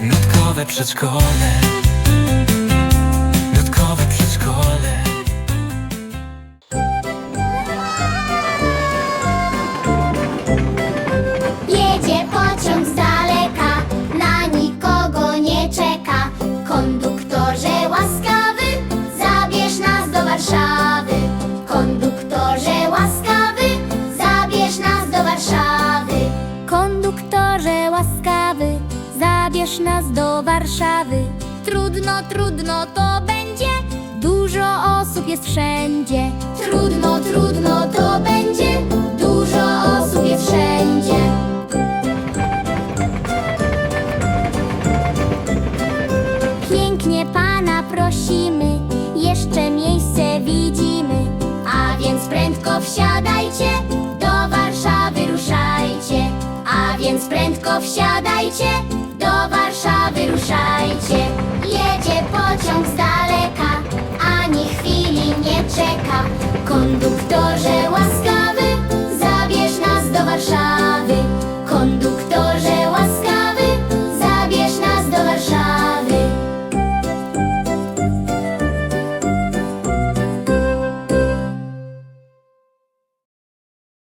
Nutkowe przedszkole Nutkowe przedszkole Jedzie pociąg z daleka, na nikogo nie czeka. Konduktorze łaskawy, zabierz nas do Warszawy. Konduktorze łaskawy, zabierz nas do Warszawy. Konduktorze łaskawy, nas do Warszawy. Trudno, trudno to będzie, dużo osób jest wszędzie. Trudno, trudno to będzie, dużo osób jest wszędzie. Pięknie pana prosimy, jeszcze miejsce widzimy. A więc prędko wsiadajcie, do Warszawy ruszajcie. A więc prędko wsiadajcie, Warszawy ruszajcie Jedzie pociąg z daleka Ani chwili nie czeka. Konduktorze